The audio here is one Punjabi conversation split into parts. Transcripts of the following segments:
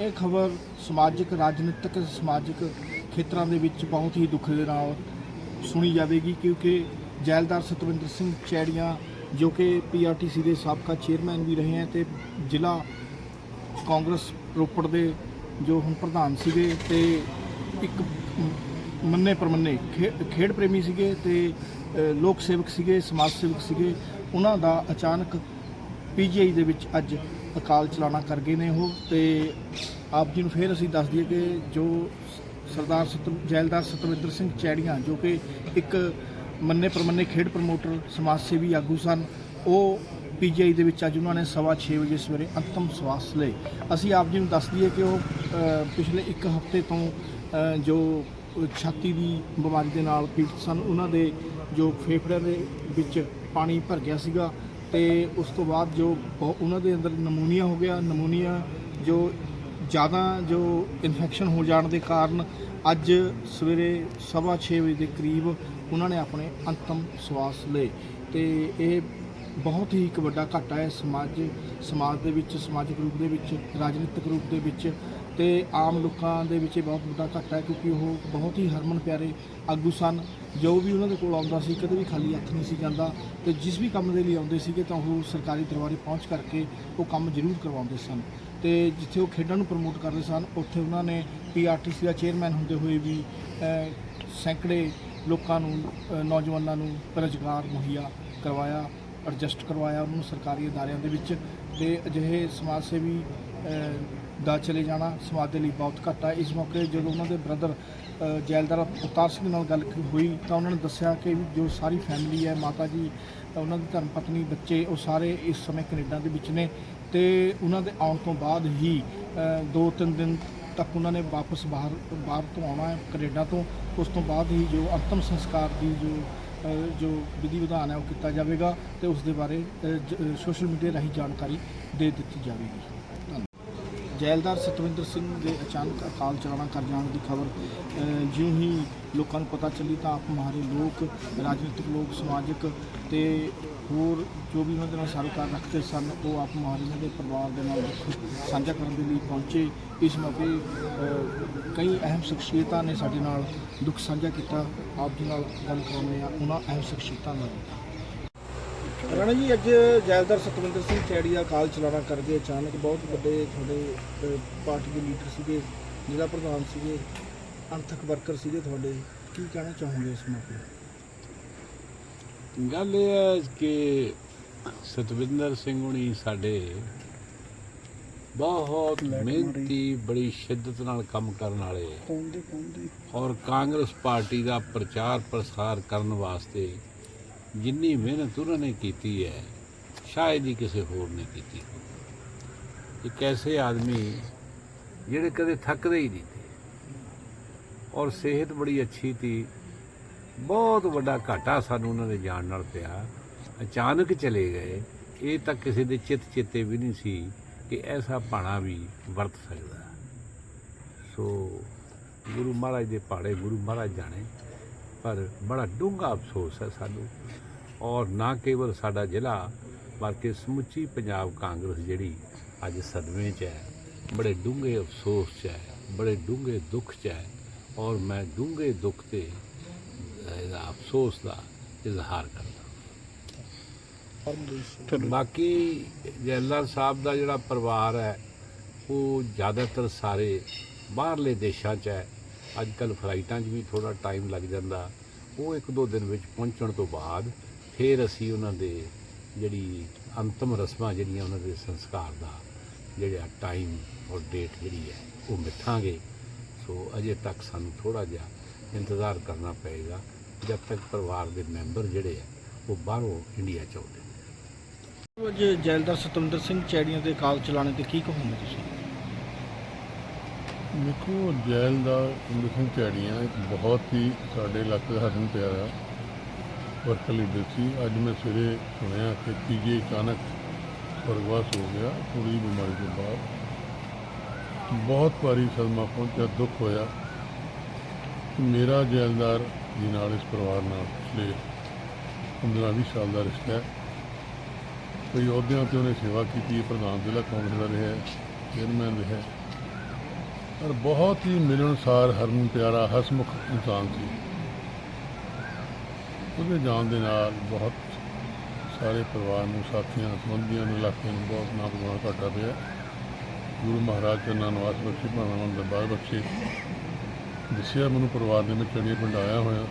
ਇਹ ਖਬਰ ਸਮਾਜਿਕ, ਰਾਜਨੀਤਿਕ, ਸਮਾਜਿਕ ਖੇਤਰਾਂ ਦੇ ਵਿੱਚ ਬਹੁਤ ਹੀ ਦੁੱਖ ਦੇ ਨਾਲ ਸੁਣੀ ਜਾਵੇਗੀ ਕਿਉਂਕਿ ਜੈਲਦਾਰ ਸਤਵਿੰਦਰ ਸਿੰਘ ਚੈੜੀਆਂ ਜੋ ਕਿ ਪੀਆਰਟੀਸੀ ਦੇ ਸਾਬਕਾ ਚੇਅਰਮੈਨ ਵੀ ਰਹੇ ਹੈ ਤੇ ਜ਼ਿਲ੍ਹਾ ਕਾਂਗਰਸ ਰੋਪੜ ਦੇ ਜੋ ਹੁਣ ਪ੍ਰਧਾਨ ਸੀਗੇ ਤੇ ਇੱਕ ਮੰਨੇ ਪਰਮੰਨੇ ਖੇ- ਖੇਡ ਪ੍ਰੇਮੀ ਸੀਗੇ ਤੇ ਲੋਕ ਸੇਵਕ ਸੀਗੇ, ਸਮਾਜ ਸੇਵਕ ਸੀਗੇ, ਉਹਨਾਂ ਦਾ ਅਚਾਨਕ ਪੀਜੀਆਈ ਦੇ ਵਿੱਚ ਅੱਜ ਅਕਾਲ ਚਲਾਣਾ ਕਰ ਗਏ ਨੇ ਉਹ ਤੇ ਆਪ ਜੀ ਨੂੰ ਫੇਰ ਅਸੀਂ ਦੱਸ ਦਈਏ ਕਿ ਜੋ ਸਰਦਾਰ ਸਤ ਜੈਲਦਾਰ ਸਤਵਿੰਦਰ ਸਿੰਘ ਚੈੜੀਆਂ, ਜੋ ਕਿ ਇੱਕ ਮੰਨੇ ਪਰਮੰਨੇ ਖੇਡ ਪ੍ਰਮੋਟਰ, ਸਮਾਜ ਸੇਵੀ ਆਗੂ ਸਨ, ਉਹ ਪੀਜੀਆਈ ਦੇ ਵਿੱਚ ਅੱਜ ਉਹਨਾਂ ਨੇ ਸਵਾ ਛੇ ਵਜੇ ਸਵੇਰੇ ਅੰਤਮ ਸਵਾਸ ਲਏ। ਅਸੀਂ ਆਪ ਜੀ ਨੂੰ ਦੱਸ ਦਈਏ ਕਿ ਉਹ ਪਿਛਲੇ ਇੱਕ ਹਫ਼ਤੇ ਤੋਂ ਜੋ ਛਾਤੀ ਦੀ ਬਿਮਾਰੀ ਦੇ ਨਾਲ ਪੀੜਤ ਸਨ, ਉਹਨਾਂ ਦੇ ਜੋ ਫੇਫੜਿਆਂ ਦੇ ਵਿੱਚ ਪਾਣੀ ਭਰ ਗਿਆ ਸੀਗਾ ਤੇ ਉਸ ਤੋਂ ਬਾਅਦ ਜੋ ਬਹੁ- ਉਹਨਾਂ ਦੇ ਅੰਦਰ ਨਮੂਨੀਆ ਹੋ ਗਿਆ, ਨਮੂਨੀਆ ਜੋ ਜ਼ਿਆਦਾ ਜੋ ਇਨਫੈਕਸ਼ਨ ਹੋ ਜਾਣ ਦੇ ਕਾਰਨ ਅੱਜ ਸਵੇਰੇ ਸਵਾ ਛੇ ਵਜੇ ਦੇ ਕਰੀਬ ਉਹਨਾਂ ਨੇ ਆਪਣੇ ਅੰਤਮ ਸਵਾਸ ਲਏ ਤੇ ਇਹ ਬਹੁਤ ਹੀ ਇੱਕ ਵੱਡਾ ਘਾਟਾ ਹੈ ਸਮਾਜ ਸਮਾਜ ਦੇ ਵਿੱਚ, ਸਮਾਜਿਕ ਰੂਪ ਦੇ ਵਿੱਚ, ਰਾਜਨੀਤਿਕ ਰੂਪ ਦੇ ਵਿੱਚ ਤੇ ਆਮ ਲੋਕਾਂ ਦੇ ਵਿੱਚ ਇਹ ਬਹੁਤ ਵੱਡਾ ਘਾਟਾ ਹੈ ਕਿਉਂਕਿ ਉਹ ਬਹੁਤ ਹੀ ਹਰਮਨ ਪਿਆਰੇ ਆਗੂ ਸਨ। ਜੋ ਵੀ ਉਹਨਾਂ ਦੇ ਕੋਲ ਆਉਂਦਾ ਸੀ, ਕਦੇ ਵੀ ਖਾਲੀ ਹੱਥ ਨਹੀਂ ਸੀ ਜਾਂਦਾ ਤੇ ਜਿਸ ਵੀ ਕੰਮ ਦੇ ਲਈ ਆਉਂਦੇ ਸੀਗੇ ਤਾਂ ਉਹ ਸਰਕਾਰੀ ਦਰਬਾਰੇ ਪਹੁੰਚ ਕਰਕੇ ਉਹ ਕੰਮ ਜ਼ਰੂਰ ਕਰਵਾਉਂਦੇ ਸਨ। ਤੇ ਜਿੱਥੇ ਉਹ ਖੇਡਾਂ ਨੂੰ ਪ੍ਰਮੋਟ ਕਰਦੇ ਸਨ, ਉੱਥੇ ਉਹਨਾਂ ਨੇ ਪੀਆਰਟੀਸੀ ਦਾ ਚੇਅਰਮੈਨ ਹੁੰਦੇ ਹੋਏ ਵੀ ਸੈਂਕੜੇ ਲੋਕਾਂ ਨੂੰ ਨੌਜਵਾਨਾਂ ਨੂੰ ਰੁਜ਼ਗਾਰ ਮੁਹੱਈਆ ਕਰਵਾਇਆ। ਐਡਜਸਟ ਕਰਵਾਇਆ ਉਹਨਾਂ ਨੂੰ ਸਰਕਾਰੀ ਅਦਾਰਿਆਂ ਦੇ ਵਿੱਚ ਤੇ ਅਜਿਹੇ ਸਮਾਜ ਸੇਵੀ ਦਾ ਚਲੇ ਜਾਣਾ ਸਮਾਜ ਦੇ ਲਈ ਬਹੁਤ ਘੱਟ ਹੈ ਇਸ ਮੌਕੇ ਜਦੋਂ ਉਹਨਾਂ ਦੇ ਬ੍ਰਦਰ ਜੈਲਦਾਰ ਅਵਤਾਰ ਸਿੰਘ ਨਾਲ ਗੱਲ ਹੋਈ ਤਾਂ ਉਹਨਾਂ ਨੇ ਦੱਸਿਆ ਕਿ ਵੀ ਜੋ ਸਾਰੀ ਫੈਮਿਲੀ ਹੈ ਮਾਤਾ ਜੀ ਉਹਨਾਂ ਦੀ ਧਰਮ ਪਤਨੀ ਬੱਚੇ ਉਹ ਸਾਰੇ ਇਸ ਸਮੇਂ ਕੈਨੇਡਾ ਦੇ ਵਿੱਚ ਨੇ ਤੇ ਉਹਨਾਂ ਦੇ ਆਉਣ ਤੋਂ ਬਾਅਦ ਹੀ ਅ, ਦੋ ਤਿੰਨ ਦਿਨ ਤੱਕ ਉਹਨਾਂ ਨੇ ਵਾਪਸ ਬਾਹਰ ਬਾਹਰ ਤੋਂ ਆਉਣਾ ਹੈ ਕੈਨੇਡਾ ਤੋਂ। ਉਸ ਤੋਂ ਬਾਅਦ ਹੀ ਜੋ ਅੰਤਮ ਸੰਸਕਾਰ ਦੀ ਜੋ ਜੋ ਵਿਧੀ ਵਿਧਾਨ ਹੈ ਉਹ ਕੀਤਾ ਜਾਵੇਗਾ ਤੇ ਉਸ ਦੇ ਬਾਰੇ ਸੋਸ਼ਲ ਮੀਡੀਆ ਰਾਹੀਂ ਜਾਣਕਾਰੀ ਦੇ ਦਿੱਤੀ ਜਾਵੇਗੀ। ਜੈਲਦਾਰ ਸਤਵਿੰਦਰ ਸਿੰਘ ਦੇ ਅਚਾਨਕ ਅਕਾਲ ਚਲਾਣਾ ਕਰ ਜਾਣ ਦੀ ਖਬਰ ਜਿਉਂ ਹੀ ਲੋਕਾਂ ਨੂੰ ਪਤਾ ਚੱਲੀ ਤਾਂ ਆਪ ਮਹਾਰੇ ਲੋਕ, ਰਾਜਨੀਤਿਕ ਲੋਕ, ਸਮਾਜਿਕ ਤੇ ਹੋਰ ਜੋ ਵੀ ਉਹਨਾਂ ਦੇ ਨਾਲ ਸਰਕਾਰ ਰੱਖਦੇ ਸਨ, ਉਹ ਆਪ ਮਾਰੇ ਦੇ ਪਰਿਵਾਰ ਦੇ ਨਾਲ ਦੁੱਖ ਸਾਂਝਾ ਕਰਨ ਦੇ ਲਈ ਪਹੁੰਚੇ। ਇਸ ਮੌਕੇ ਕਈ ਅਹਿਮ ਸ਼ਖਸੀਅਤਾਂ ਨੇ ਸਾਡੇ ਨਾਲ ਦੁੱਖ ਸਾਂਝਾ ਕੀਤਾ। ਆਪ ਜੀ ਨਾਲ ਗੱਲ ਕਰਾਉਂਦੇ ਆ ਉਹਨਾਂ ਅਹਿਮ ਸ਼ਖਸੀਅਤਾਂ ਨਾਲ। ਰਾਣਾ ਜੀ ਅੱਜ ਜੈਲਦਾਰ ਸਤਵਿੰਦਰ ਸਿੰਘ ਚੈੜੀਆ ਕਾਲ ਚਲਾਣਾ ਕਰ ਗਏ ਅਚਾਨਕ। ਬਹੁਤ ਵੱਡੇ ਤੁਹਾਡੇ ਅਹ, ਪਾਰਟੀ ਦੇ ਲੀਡਰ ਸੀਗੇ ਜ਼ਿਲ੍ਹਾ ਪ੍ਰਧਾਨ ਸੀਗੇ ਅੰਤਕ ਵਰਕਰ ਸੀਗੇ ਤੁਹਾਡੇ। ਕੀ ਕਹਿਣਾ ਚਾਹੋਗੇ ਇਸ ਮੌਕੇ? ਗੱਲ ਇਹ ਹੈ ਕਿ ਸਤਵਿੰਦਰ ਸਿੰਘ ਹੁਣੀ ਸਾਡੇ ਬਹੁਤ ਮਿਹਨਤੀ ਬੜੀ ਸ਼ਿੱਦਤ ਨਾਲ ਕੰਮ ਕਰਨ ਵਾਲੇ ਕੌਂਦੇ ਔਰ ਕਾਂਗਰਸ ਪਾਰਟੀ ਦਾ ਪ੍ਰਚਾਰ ਪ੍ਰਸਾਰ ਕਰਨ ਵਾਸਤੇ ਜਿੰਨੀ ਮਿਹਨਤ ਉਹਨਾਂ ਨੇ ਕੀਤੀ ਹੈ, ਸ਼ਾਇਦ ਹੀ ਕਿਸੇ ਹੋਰ ਨੇ ਕੀਤੀ ਹੋਵੇ। ਇੱਕ ਐਸੇ ਆਦਮੀ ਜਿਹੜੇ ਕਦੇ ਥੱਕਦੇ ਹੀ ਨਹੀਂ ਔਰ ਸਿਹਤ ਬੜੀ ਅੱਛੀ ਸੀ। ਬਹੁਤ ਵੱਡਾ ਘਾਟਾ ਸਾਨੂੰ ਉਹਨਾਂ ਦੇ ਜਾਣ ਨਾਲ ਪਿਆ। ਅਚਾਨਕ ਚਲੇ ਗਏ। ਇਹ ਤਾਂ ਕਿਸੇ ਦੇ ਚਿੱਤ ਚੇਤੇ ਵੀ ਨਹੀਂ ਸੀ ਕਿ ਐਸਾ ਭਾਣਾ ਵੀ ਵਰਤ ਸਕਦਾ। ਸੋ ਗੁਰੂ ਮਹਾਰਾਜ ਦੇ ਪਾੜੇ ਗੁਰੂ ਮਹਾਰਾਜ ਜਾਣੇ, ਪਰ ਬੜਾ ਡੂੰਘਾ ਅਫਸੋਸ ਹੈ ਸਾਨੂੰ ਔਰ ਨਾ ਕੇਵਲ ਸਾਡਾ ਜ਼ਿਲ੍ਹਾ ਬਲਕਿ ਸਮੁੱਚੀ ਪੰਜਾਬ ਕਾਂਗਰਸ ਜਿਹੜੀ ਅੱਜ ਸਦਮੇ 'ਚ ਹੈ ਬੜੇ ਡੂੰਘੇ ਅਫਸੋਸ 'ਚ ਹੈ ਬੜੇ ਡੂੰਘੇ ਦੁੱਖ 'ਚ ਹੈ ਔਰ ਮੈਂ ਡੂੰਘੇ ਦੁੱਖ ਤੇ ਇਹਦਾ ਅਫਸੋਸ ਦਾ ਇਜ਼ਹਾਰ ਕਰਦਾ ਬਾਕੀ ਜੈਲਦਾਰ ਸਾਹਿਬ ਦਾ ਜਿਹੜਾ ਪਰਿਵਾਰ ਹੈ ਉਹ ਜ਼ਿਆਦਾਤਰ ਸਾਰੇ ਬਾਹਰਲੇ ਦੇਸ਼ਾਂ 'ਚ ਹੈ। ਅੱਜ ਕੱਲ ਫਲਾਈਟਾਂ 'ਚ ਵੀ ਥੋੜਾ ਟਾਈਮ ਲੱਗ ਜਾਂਦਾ। ਉਹ ਇੱਕ ਦੋ ਦਿਨ ਵਿੱਚ ਪਹੁੰਚਣ ਤੋਂ ਬਾਅਦ ਫਿਰ ਅਸੀਂ ਉਹਨਾਂ ਦੇ ਜਿਹੜੀ ਅੰਤਮ ਰਸਮਾਂ ਜਿਹੜੀਆਂ ਉਹਨਾਂ ਦੇ ਸੰਸਕਾਰ ਦਾ ਜਿਹੜਾ ਟਾਈਮ ਔਰ ਡੇਟ ਜਿਹੜੀ ਹੈ ਉਹ ਮਿੱਥਾਂਗੇ। ਸੋ ਅਜੇ ਤੱਕ ਸਾਨੂੰ ਥੋੜਾ ਜਿਹਾ ਇੰਤਜ਼ਾਰ ਕਰਨਾ ਪਏਗਾ। ਜਦ ਤੱਕ ਪਰਿਵਾਰ ਦੇ ਮੈਂਬਰ ਜਿਹੜੇ ਆ ਉਹ ਬਾਹਰੋਂ ਇੰਡੀਆ ਚ ਆਉਂਦੇ ਨੇ। ਅੱਜ ਜੈਲਦਾਰ ਸਤਵਿੰਦਰ ਸਿੰਘ ਚੈੜੀਆਂ ਦੇ ਕਾਲ ਚਲਾਣੇ ਤੇ ਕੀ ਕਹੋਗੇ ਤੁਸੀਂ? ਦੇਖੋ ਜੈਲ ਦਾ ਸਿੰਘ ਝਾੜੀਆਂ ਇੱਕ ਬਹੁਤ ਹੀ ਸਾਡੇ ਇਲਾਕੇ ਦਾ ਹਰਨ ਪਿਆਰਾ ਵਰਕਰ ਲੀਡਰ ਸੀ ਅੱਜ ਮੈਂ ਸਵੇਰੇ ਸੁਣਿਆ ਕਿ ਪੀਜੀ ਅਚਾਨਕ ਸਵਰਗਵਾਸ ਹੋ ਗਿਆ ਥੋੜੀ ਬਿਮਾਰੀ ਤੋਂ ਬਾਅਦ। ਬਹੁਤ ਭਾਰੀ ਸਦਮਾ ਪਹੁੰਚਿਆ, ਦੁੱਖ ਹੋਇਆ ਮੇਰਾ ਜੈਲਦਾਰ ਜੀ ਨਾਲ ਇਸ ਪਰਿਵਾਰ ਨਾਲ ਪਿਛਲੇ 15-20 ਸਾਲ ਦਾ ਰਿਸ਼ਤਾ ਹੈ। ਕਈ ਅਹੁਦਿਆਂ ਤੇ ਉਹਨੇ ਸੇਵਾ ਕੀਤੀ ਹੈ ਪ੍ਰਧਾਨ ਜ਼ਿਲ੍ਹਾ ਕਾਂਗਰਸ ਦਾ ਰਿਹਾ, ਚੇਅਰਮੈਨ ਰਿਹਾ। ਔਰ ਬਹੁਤ ਹੀ ਮਿਲਣਸਾਰ, ਹਰਮਨ ਪਿਆਰਾ, ਹਸਮੁਖ ਇਨਸਾਨ ਸੀ। ਉਹਦੇ ਜਾਣ ਦੇ ਨਾਲ ਬਹੁਤ ਸਾਰੇ ਪਰਿਵਾਰ ਨੂੰ, ਸਾਥੀਆਂ, ਸੰਬੰਧੀਆਂ ਨੂੰ, ਇਲਾਕੇ ਨੂੰ ਬਹੁਤ ਨਾ ਬਗਾਉਣਾ ਘਾਟਾ ਪਿਆ। ਗੁਰੂ ਮਹਾਰਾਜ ਚਰਨਾਂ ਨਿਵਾਸ ਬਖਸ਼ੀ ਭਾਵਨਾ ਦਾ ਬਾਰ ਬਖਸ਼ੀ। ਦੱਸਿਆ ਮੈਨੂੰ ਪਰਿਵਾਰ ਦੇ ਵਿੱਚ ਚੜੀਆਂ ਪਿੰਡ ਆਇਆ ਹੋਇਆ।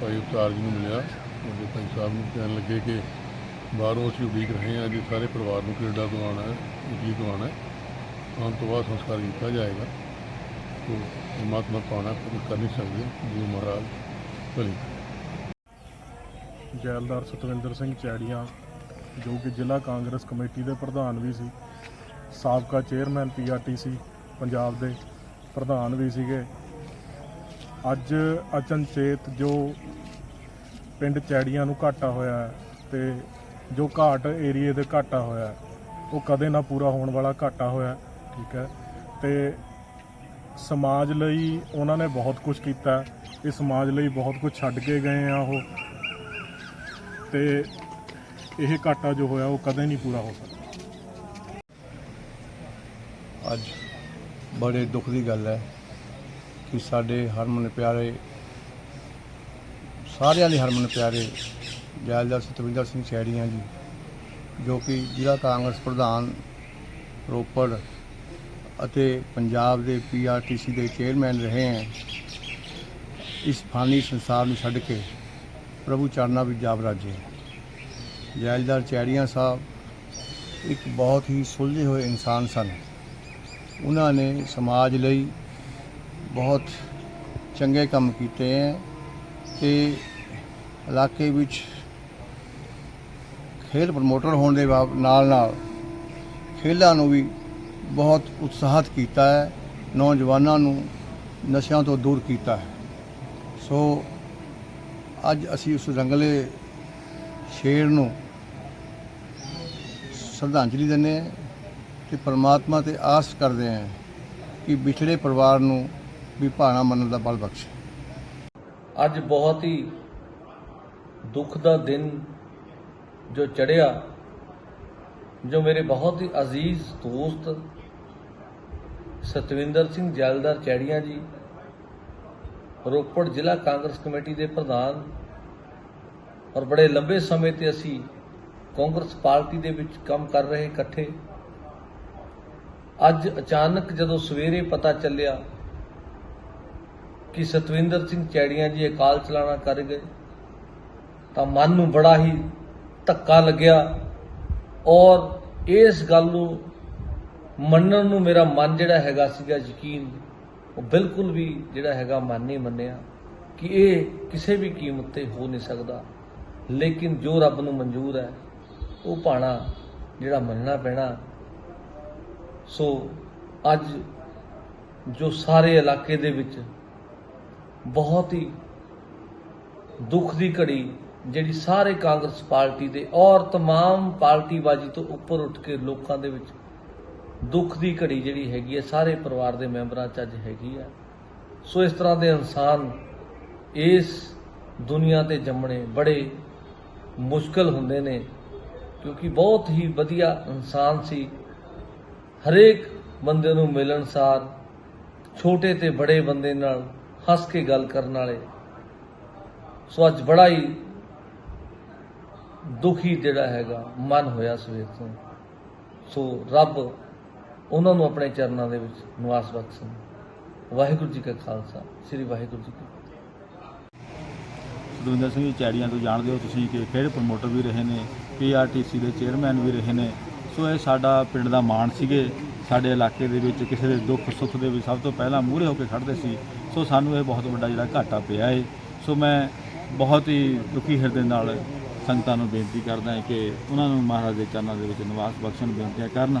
ਭਾਈ ਉਤਾਰ ਜੀ ਨੂੰ ਮਿਲਿਆ। ਉਹਦੇ ਭਾਈ ਸਾਹਿਬ ਨੂੰ ਕਹਿਣ ਲੱਗੇ ਕਿ ਬਾਹਰੋਂ ਅਸੀਂ ਉਡੀਕ ਰਹੇ ਹਾਂ ਜੀ ਸਾਰੇ ਪਰਿਵਾਰ ਨੂੰ ਕੈਨੇਡਾ ਤੋਂ ਆਉਣਾ ਹੈ, ਇਟਲੀ ਤੋਂ ਆਉਣਾ ਹੈ। ਆਉਣ ਤੋਂ ਬਾਅਦ ਸੰਸਕਾਰ ਕੀਤਾ ਜਾਏਗਾ। ਤੋ ਪਰਮਾਤਮਾ ਪਾਉਣਾ ਕੋਈ ਕਰ ਨਹੀਂ ਸਕਦੇ। ਗੁਰੂ ਮਹਾਰਾਜ ਭਲੀ ਜੈਲਦਾਰ ਸਤਵਿੰਦਰ ਸਿੰਘ ਚੈੜੀਆਂ, ਜੋ ਕਿ ਜ਼ਿਲ੍ਹਾ ਕਾਂਗਰਸ ਕਮੇਟੀ ਦੇ ਪ੍ਰਧਾਨ ਵੀ ਸੀ, ਸਾਬਕਾ ਚੇਅਰਮੈਨ ਪੀਆਰਟੀਸੀ ਪੰਜਾਬ ਦੇ ਪ੍ਰਧਾਨ ਵੀ ਸੀਗੇ ਅੱਜ ਅਚਨਚੇਤ ਜੋ ਪਿੰਡ ਚੈੜੀਆਂ ਨੂੰ ਘਾਟਾ ਹੋਇਆ ਹੈ ਤੇ ਜੋ ਘਾਟ ਏਰੀਏ ਦੇ ਘਾਟਾ ਹੋਇਆ ਉਹ ਕਦੇ ਨਾ ਪੂਰਾ ਹੋਣ ਵਾਲਾ ਘਾਟਾ ਹੋਇਆ ਠੀਕ ਹੈ ਤੇ ਸਮਾਜ ਲਈ ਉਹਨਾਂ ਨੇ ਬਹੁਤ ਕੁਝ ਕੀਤਾ ਹੈ। ਇਹ ਸਮਾਜ ਲਈ ਬਹੁਤ ਕੁਝ ਛੱਡ ਕੇ ਗਏ ਆ ਉਹ ਤੇ ਇਹ ਘਾਟਾ ਜੋ ਹੋਇਆ ਉਹ ਕਦੇ ਨਹੀਂ ਪੂਰਾ ਹੋ ਸਕਦਾ। ਅੱਜ ਬੜੇ ਦੁੱਖ ਦੀ ਗੱਲ ਹੈ ਕਿ ਸਾਡੇ ਹਰਮਨ ਪਿਆਰੇ, ਸਾਰਿਆਂ ਦੇ ਹਰਮਨ ਪਿਆਰੇ ਜੈਲਦਾਰ ਸਤਵਿੰਦਰ ਸਿੰਘ ਚੈੜੀਆਂ ਜੀ, ਜੋ ਕਿ ਜ਼ਿਲ੍ਹਾ ਕਾਂਗਰਸ ਪ੍ਰਧਾਨ ਰੋਪੜ ਅਤੇ ਪੰਜਾਬ ਦੇ ਪੀਆਰਟੀਸੀ ਦੇ ਚੇਅਰਮੈਨ ਰਹੇ ਹਨ ਇਸ ਫਾਨੀ ਸੰਸਾਰ ਨੂੰ ਛੱਡ ਕੇ ਪ੍ਰਭੂ ਚਰਨਾਂ ਵਿੱਚ ਜਾ ਰਾਜੇ। ਜੈਲਦਾਰ ਚੈੜੀਆਂ ਸਾਹਿਬ ਇੱਕ ਬਹੁਤ ਹੀ ਸੁਲਝੇ ਹੋਏ ਇਨਸਾਨ ਸਨ। ਉਹਨਾਂ ਨੇ ਸਮਾਜ ਲਈ ਬਹੁਤ ਚੰਗੇ ਕੰਮ ਕੀਤੇ ਹੈ ਤੇ ਇਲਾਕੇ ਵਿੱਚ ਖੇਡ ਪ੍ਰਮੋਟਰ ਹੋਣ ਦੇ ਬਾਬ- ਨਾਲ ਨਾਲ ਖੇਡਾਂ ਨੂੰ ਵੀ ਬਹੁਤ ਉਤਸ਼ਾਹਿਤ ਕੀਤਾ ਹੈ ਨੌਜਵਾਨਾਂ ਨੂੰ ਨਸ਼ਿਆਂ ਤੋਂ ਦੂਰ ਕੀਤਾ ਹੈ ਸੋ ਅੱਜ ਅਸੀਂ ਉਸ ਰੰਗਲੇ ਸ਼ੇਰ ਨੂੰ ਸ਼ਰਧਾਂਜਲੀ ਦਿੰਦੇ ਹਾਂ ਤੇ ਪਰਮਾਤਮਾ ਤੇ ਆਸ ਕਰਦੇ ਹਾਂ ਕਿ ਵਿਛੜੇ ਪਰਿਵਾਰ ਨੂੰ ਵੀ ਭਾਣਾ ਮੰਨਣ ਦਾ ਬਲ ਬਖਸ਼ੇ। ਅੱਜ ਬਹੁਤ ਹੀ ਦੁੱਖ ਦਾ ਦਿਨ ਜੋ ਚੜਿਆ, ਜੋ ਮੇਰੇ ਬਹੁਤ ਹੀ ਅਜ਼ੀਜ਼ ਦੋਸਤ ਸਤਵਿੰਦਰ ਸਿੰਘ ਜੈਲਦਾਰ ਚੈੜੀਆਂ ਜੀ ਰੋਪੜ ਜ਼ਿਲ੍ਹਾ ਕਾਂਗਰਸ ਕਮੇਟੀ ਦੇ ਪ੍ਰਧਾਨ ਔਰ ਬੜੇ ਲੰਬੇ ਸਮੇਂ ਤੇ ਅਸੀਂ ਕਾਂਗਰਸ ਪਾਰਟੀ ਦੇ ਵਿੱਚ ਕੰਮ ਕਰ ਰਹੇ ਇਕੱਠੇ। ਅੱਜ ਅਚਾਨਕ ਜਦੋਂ ਸਵੇਰੇ ਪਤਾ ਚੱਲਿਆ ਕਿ ਸਤਵਿੰਦਰ ਸਿੰਘ ਚੈੜੀਆਂ ਜੀ ਅਕਾਲ ਚਲਾਣਾ ਕਰ ਗਏ, ਤਾਂ ਮਨ ਨੂੰ ਬੜਾ ਹੀ ਧੱਕਾ ਲੱਗਿਆ ਔਰ ਇਸ ਗੱਲ ਨੂੰ ਮੰਨਣ ਨੂੰ ਮੇਰਾ ਮਨ ਜਿਹੜਾ ਹੈਗਾ ਸੀਗਾ ਯਕੀਨ ਉਹ ਬਿਲਕੁਲ ਵੀ ਜਿਹੜਾ ਹੈਗਾ ਮਨ ਨਹੀਂ ਮੰਨਿਆ ਕਿ ਇਹ ਕਿਸੇ ਵੀ ਕੀਮਤ ਤੇ ਹੋ ਨਹੀਂ ਸਕਦਾ ਲੇਕਿਨ ਜੋ ਰੱਬ ਨੂੰ ਮਨਜ਼ੂਰ ਹੈ ਉਹ ਪਾਣਾ ਜਿਹੜਾ ਮੰਨਣਾ ਪੈਣਾ ਸੋ ਅੱਜ ਜੋ ਸਾਰੇ ਇਲਾਕੇ ਦੇ ਵਿੱਚ ਬਹੁਤ ਹੀ ਦੁੱਖ ਦੀ ਘੜੀ ਜਿਹੜੀ ਸਾਰੇ ਕਾਂਗਰਸ ਪਾਰਟੀ ਦੇ ਔਰ तमाम ਪਾਰਟੀਬਾਜ਼ੀ ਤੋਂ ਉੱਪਰ ਉੱਠ ਕੇ ਲੋਕਾਂ ਦੇ ਵਿੱਚ ਦੁੱਖ ਦੀ ਘੜੀ ਜਿਹੜੀ ਹੈਗੀ ਹੈ, ਸਾਰੇ ਪਰਿਵਾਰ ਦੇ ਮੈਂਬਰਾਂ 'ਚ ਅੱਜ ਹੈਗੀ ਹੈ। ਸੋ ਇਸ ਤਰ੍ਹਾਂ ਦੇ ਇਨਸਾਨ ਇਸ ਦੁਨੀਆ ਤੇ ਜੰਮਣੇ ਬੜੇ ਮੁਸ਼ਕਲ ਹੁੰਦੇ ਨੇ, ਕਿਉਂਕਿ ਬਹੁਤ ਹੀ ਵਧੀਆ ਇਨਸਾਨ ਸੀ। ਹਰੇਕ ਬੰਦੇ ਨੂੰ ਮਿਲਣਸਾਰ, ਛੋਟੇ ਤੇ ਬੜੇ ਬੰਦੇ ਨਾਲ ਹੱਸ ਕੇ ਗੱਲ ਕਰਨ ਵਾਲੇ। ਸੋ ਅੱਜ ਬੜਾ ਹੀ ਦੁਖੀ ਜਿਹੜਾ ਹੈਗਾ, ਮਨ ਹੋਇਆ ਸਵੇਰ ਤੋਂ। ਸੋ ਰੱਬ ਉਹਨਾਂ ਨੂੰ ਆਪਣੇ ਚਰਨਾਂ ਦੇ ਵਿੱਚ ਨਿਵਾਸ ਬਖਸ਼ਣ। ਵਾਹਿਗੁਰੂ ਜੀ ਕਾ ਖਾਲਸਾ, ਸ੍ਰੀ ਵਾਹਿਗੁਰੂ ਜੀ ਕੀ ਫਤਿਹ। ਸੁਖਵਿੰਦਰ ਸਿੰਘ ਜੀ, ਚੈੜੀਆਂ ਤੋਂ ਜਾਣਦੇ ਹੋ ਤੁਸੀਂ ਕਿ ਖੇਡ ਪ੍ਰਮੋਟਰ ਵੀ ਰਹੇ ਨੇ ਪੀਆਰਟੀਸੀ ਦੇ ਚੇਅਰਮੈਨ ਵੀ ਰਹੇ ਨੇ। ਸੋ ਇਹ ਸਾਡਾ ਪਿੰਡ ਦਾ ਮਾਣ ਸੀਗੇ, ਸਾਡੇ ਇਲਾਕੇ ਦੇ ਵਿੱਚ ਕਿਸੇ ਦੇ ਦੁੱਖ ਸੁੱਖ ਦੇ ਵਿੱਚ ਸਭ ਤੋਂ ਪਹਿਲਾਂ ਮੂਹਰੇ ਹੋ ਕੇ ਖੜਦੇ ਸੀ। ਸੋ ਸਾਨੂੰ ਇਹ ਬਹੁਤ ਵੱਡਾ ਜਿਹੜਾ ਘਾਟਾ ਪਿਆ ਏ। ਸੋ ਮੈਂ ਬਹੁਤ ਹੀ ਦੁਖੀ ਹਿਰਦੇ ਨਾਲ ਸੰਗਤਾਂ ਨੂੰ ਬੇਨਤੀ ਕਰਦਾ ਹਾਂ ਕਿ ਉਹਨਾਂ ਨੂੰ ਮਹਾਰਾਜ ਦੇ ਚਰਨਾਂ ਦੇ ਵਿੱਚ ਨਿਵਾਸ ਬਖਸ਼ਣ, ਬੇਨਤੀਆਂ ਕਰਨ।